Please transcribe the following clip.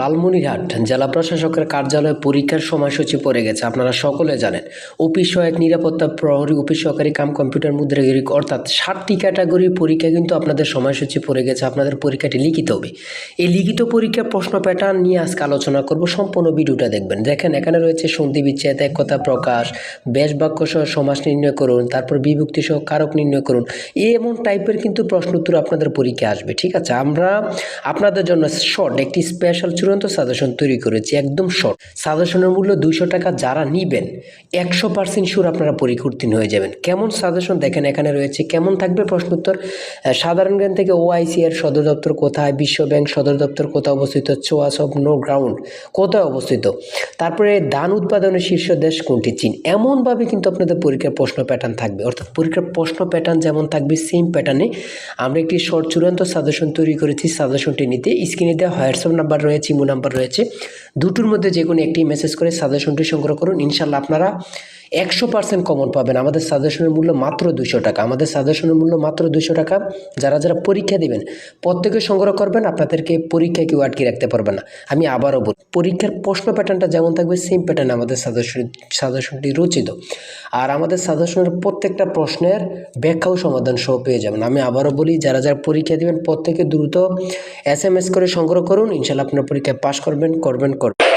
লালমনিরহাট জেলা প্রশাসকের কার্যালয়ে পরীক্ষার সময়সূচি পড়ে গেছে। আপনারা সকলে জানেন, অফিস সহায়ক, নিরাপত্তা প্রহরী, অফিস সহকারী, কাম কম্পিউটার মুদ্রাগিরি, অর্থাৎ ষাটটি ক্যাটাগরির পরীক্ষা কিন্তু আপনাদের সময়সূচি পড়ে গেছে। আপনাদের পরীক্ষাটি লিখিত হবে। এই লিখিত পরীক্ষার প্রশ্ন প্যাটার্ন নিয়ে আজকে আলোচনা করব। সম্পূর্ণ ভিডিওটা দেখবেন। দেখেন, এখানে রয়েছে সন্ধি বিচ্ছেদ এক কথা প্রকাশ, বেশ বাক্য সহ সমাস নির্ণয় করুন, তারপর বিভক্তি সহ কারক নির্ণয় করুন। এমন টাইপের কিন্তু প্রশ্ন উত্তর আপনাদের পরীক্ষা আসবে, ঠিক আছে? আমরা আপনাদের জন্য শর্ট একটি স্পেশাল চূড়ান্ত সাজেশন তৈরি করেছি, একদম শর্ট সাজেশনের মূল্য দুইশো টাকা যারা নিবেন, একশো পার্সেন্ট শিওর আপনারা পরীক্ষা হয়ে যাবেন। কেমন সাজেশন দেখেন এখানে রয়েছে, কেমন থাকবে প্রশ্ন উত্তর? সাধারণ জ্ঞান থেকে ওআইসি এর সদর দপ্তর কোথায়, বিশ্ব ব্যাংক সদর দপ্তর কোথায় অবস্থিত চোয়াস অফ নো গ্রাউন্ড কোথায় অবস্থিত? তারপরে ধান উৎপাদনের শীর্ষ দেশ কোনটি? চীন। এমনভাবে কিন্তু আপনাদের পরীক্ষার প্রশ্ন প্যাটার্ন থাকবে। অর্থাৎ পরীক্ষার প্রশ্ন প্যাটার্ন যেমন থাকবে সেম প্যাটার্নে আমরা একটি শর্ট চূড়ান্ত সাজেশন তৈরি করেছি। সাজেশনটি নিতে স্ক্রিনে দেওয়া হোয়াটসঅ্যাপ নাম্বার রয়েছে ইমো নাম্বার রয়েছে। দুটোর মধ্যে যে কোনো একটি মেসেজ করে সাজেশনটি সংগ্রহ করুন। ইনশাল্লাহ আপনারা একশো পার্সেন্ট কমন পাবেন। আমাদের সাজেশনের মূল্য মাত্র দুশো টাকা। আমাদের সাজেশনের মূল্য মাত্র দুশো টাকা। যারা যারা পরীক্ষা দিবেন, প্রত্যেকে সংগ্রহ করবেন, আপনাদেরকে পরীক্ষায় কেউ আটকে রাখতে পারবে না। আমি আবারও বলি, পরীক্ষার প্রশ্ন প্যাটার্নটা যেমন থাকবে সেম প্যাটার্ন আমাদের সাজেশন সাজেশনটি রচিত। আর আমাদের সাজেশনের প্রত্যেকটা প্রশ্নের ব্যাখ্যাও সমাধান সহ পেয়ে যাবেন। আমি আবারও বলি, যারা যারা পরীক্ষা দিবেন, প্রত্যেকে দ্রুত এস এম এস করে সংগ্রহ করুন। ইনশাল্লাহ আপনার পরীক্ষায় পাশ করবেন করবেন করবেন।